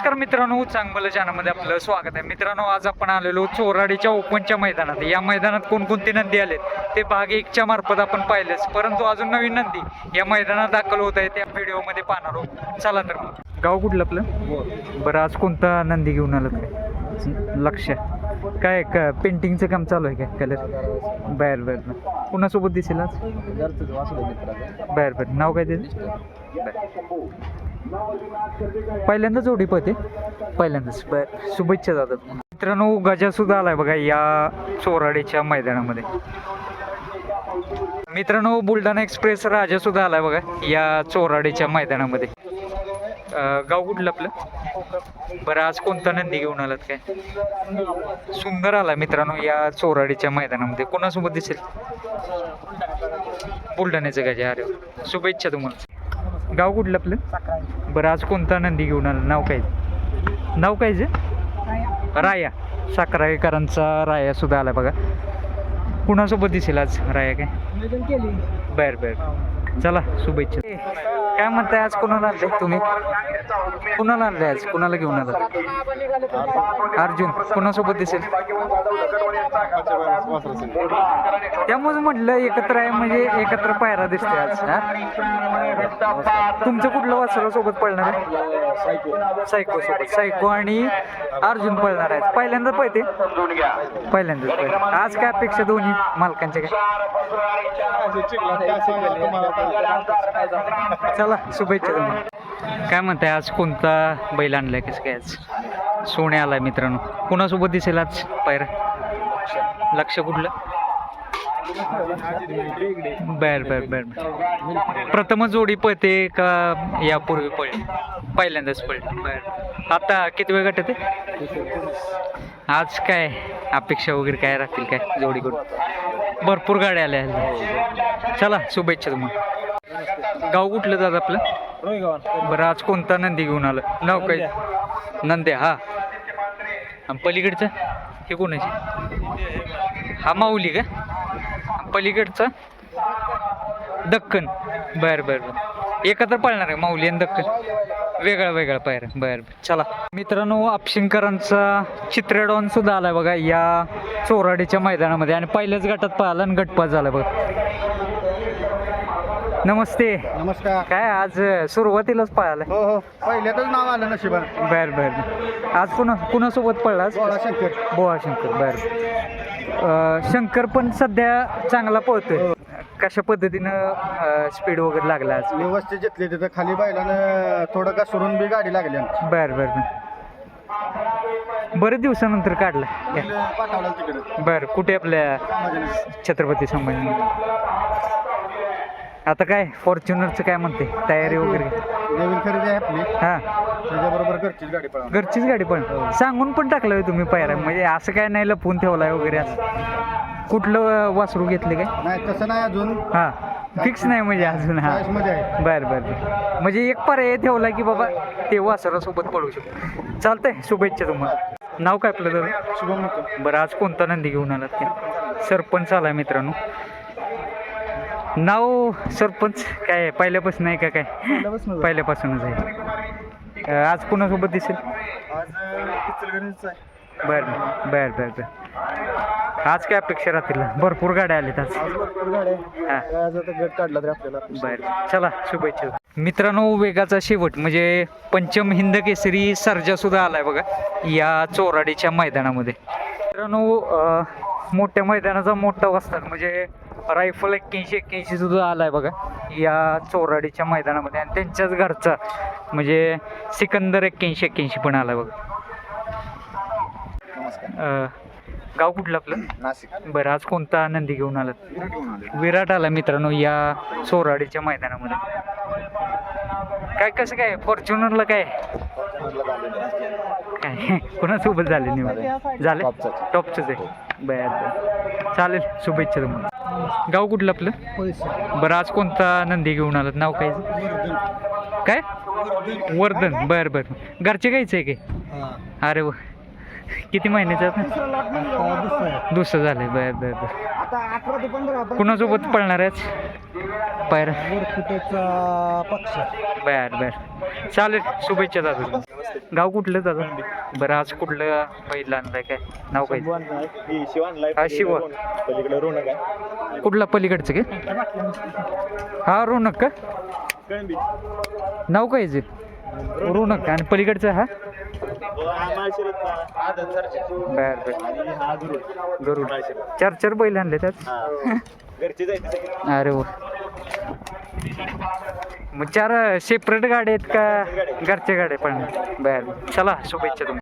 नमस्कार मित्रांनो चांगलं चॅनलमध्ये आपलं स्वागत आहे. मित्रांनो आज आपण आलेलो चोराडीच्या ओपनच्या मैदानात. या मैदानात कोणकोणती नंदी आलेत? ते भाग एकच्या मार्फत आपण पाहिलेच. परंतु अजून नवीन नंदी या मैदानात दाखल होत आहे त्या व्हिडिओमध्ये पाहणार आहोत. चला तर मग. गाव कुठलं आपलं? बरं आज कोणता नंदी घेऊन आलं काय लक्ष. काय का पेंटिंगचं काम चालू आहे काय? कलर बर बर बर कुणासोबत दिसेल आज? बर बर नाव काय त्याचं? पहिल्यांदाच जोडी पळते. पहिल्यांदाच. बर. शुभेच्छा जातात मित्रांनो गजा सुद्धा आलाय बघा या चोराडीच्या मैदानामध्ये. मित्रांनो बुलढाणा एक्सप्रेस राजा सुद्धा आलाय बघा या चोराडीच्या मैदानामध्ये. गाव कुठलं आपलं? बरं आज कोणता नंदी घेऊन आलात काय? सुंदर आला मित्रांनो या चोराडीच्या मैदानामध्ये. कोणासोबत दिसेल? बुलढाण्याचं गजा. अरे शुभेच्छा तुम्हाला. गाव कुठलं आपलं? बरं आज कोणता नंदी घेऊन आला? नाव काय? नाव काय जे? राया. साखराळेकरांचा राया सुद्धा आला बघा. कुणासोबत दिसेल आज? राया काय? बर बर. चला शुभेच्छा. काय म्हणताय? आज कोणाला आणलंय तुम्ही? कुणाला आणलंय आज? कुणाला घेऊन आला अर्जुन कुणासोबत दिसेल? त्यामुळे म्हटलं एकत्र आहे म्हणजे एकत्र पायरा दिसते आज हा? तुमचं कुठलं वासरा सोबत पळणार आहे? सायको सोबत. सायको आणि अर्जुन पळणार आहेत. पहिल्यांदा पळते? पहिल्यांदाच पळते. आज काय अपेक्षा दोन्ही मालकांच्या काय? चला शुभेच्छा तुम्हाला. काय म्हणताय आज कोणता बैल आणलाय कसं काय आज? सोने आलाय मित्रांनो. कुणासोबत दिसेल आज पायरा लक्ष कुठलं? बर बर बर प्रथमच जोडी पळते का यापूर्वी पळली? पहिल्यांदाच पळली. बर. आता किती वेळ गटत आज काय अपेक्षा वगैरे काय राहतील काय जोडीकडून? भरपूर गाड्या आल्या. चला शुभेच्छा तुम्हाला. गाव कुठलं जात आपलं? बरं आज कोणता नंदी घेऊन आलं? नाव काय? नंद्या हा. आणि पलीकडचं? हे कोणाची? हा माऊली का? पलीकडचं? पलीकडचा दक्कन. बर बर बर. एकत्र पळणार आहे माऊली आणि दक्कन. वेगळा वेगळा पायर. बर बर. चला. मित्रांनो आपशिंकरांचा चित्रडॉन सुद्धा आलाय बघा या चोराडीच्या मैदानामध्ये. आणि पहिल्याच गटात पाहिला आणि गटपात झाला बघा. नमस्ते. नमस्कार. काय आज सुरुवातीलाच पळाला हो हो. पहिल्यातच नाव आलं नशिबान बर बर. आज कुणा कुणासोबत पळला गोळा शंकर. बोळा शंकर बर. शंकर पण सध्या चांगला पळतोय. कशा पद्धतीनं स्पीड वगैरे लागला आज? व्यवस्थित घेतले तिथं खाली बैलानं थोडं का सोडून बी गाडी लागली आमची. बर बर बर. बरेच दिवसानंतर काढला. तिकडे पाठवलं तिकडे. बर कुठे आपल्या छत्रपती संभाजी आता काय फॉर्च्युनरचं काय म्हणते? तयारी वगैरे? नवीन खरेदी आहे आपली. हा. त्याच्याबरोबर घरचीच गाडी घरचीच गाडी पण. सांगून पण टाकलं होय तुम्ही पायरा म्हणजे असं काय नाही लपून ठेवलाय वगैरे असं. कुठलं वासरू घेतले काय? नाही तसं नाही अजून. हा. फिक्स नाही म्हणजे अजून हा. चॉईसमध्ये आहे. बर बर बर. म्हणजे एक पर्याय ठेवला की बाबा ते वासरासोबत पळू शकतो. चालतंय शुभेच्छा तुम्हाला. नाव काय आपलं दादा शुभम बरं आज कोणता नंदी घेऊन आलात ते? सरपंच आलाय मित्रांनो. नाव सरपंच काय आहे? पहिल्यापासून आहे का काय? पहिल्यापासूनच आहे. आज कोणासोबत दिसेल? बर बर बर बर. आज काय अपेक्षा राहतील? भरपूर गाड्या आल्यात आज. हा. बर. चला शुभेच्छा. मित्रांनो वेगाचा शेवट म्हणजे पंचम हिंद केसरी सर्जा सुद्धा आलाय बघा या चोराडीच्या मैदानामध्ये. मित्रांनो मोठ्या मैदानाचा मोठा वस्ताद म्हणजे रायफल एक्क्याऐंशी एक्क्याऐंशी सुद्धा आलाय बघा. या चोराडीच्या मैदानामध्ये. आणि त्यांच्याच घरचा म्हणजे सिकंदर एक्क्याऐंशी एक्क्याऐंशी पण आलाय बघा. गाव कुठलं आपलं? नाशिक. बरं आज कोणता आनंदी घेऊन आलात? विराट घेऊन आले विराट आला मित्रांनो या चोराडीच्या मैदानामध्ये. काय कसं काय? फॉर्च्युनरला काय? काय? कोणासोबत झाले निवड झाले. टॉपचंच. आहे. बर बर. चालेल शुभेच्छा तुम्हाला. गाव कुठलं आपलं? बरं आज कोणता नंदी घेऊन आलात? नाव काय? काय? वर्धन. बर बर. घरचे गायचं आहे काय अरे व. किती महिन्याचं? दुसरं झालंय बर बर बर. कुणासोबत पळणार आहेच पक्ष बर बर. चालेल शुभेच्छा दादा गाव कुठलं दादा? बरं आज कुठलं पहिलं आणलंय काय? नाव काय? हा शिवा कुठला पलीकडचं का हा रोनक का? नाव काय याचे नका आणि पलीकडचा हा? बर बर. गरुड. चार चार बैल आणले त्यात? अरे वा. मग चार सेपरेट गाड्या आहेत का? घरच्या गाड्या पण? बर. चला शुभेच्छा तुम्ही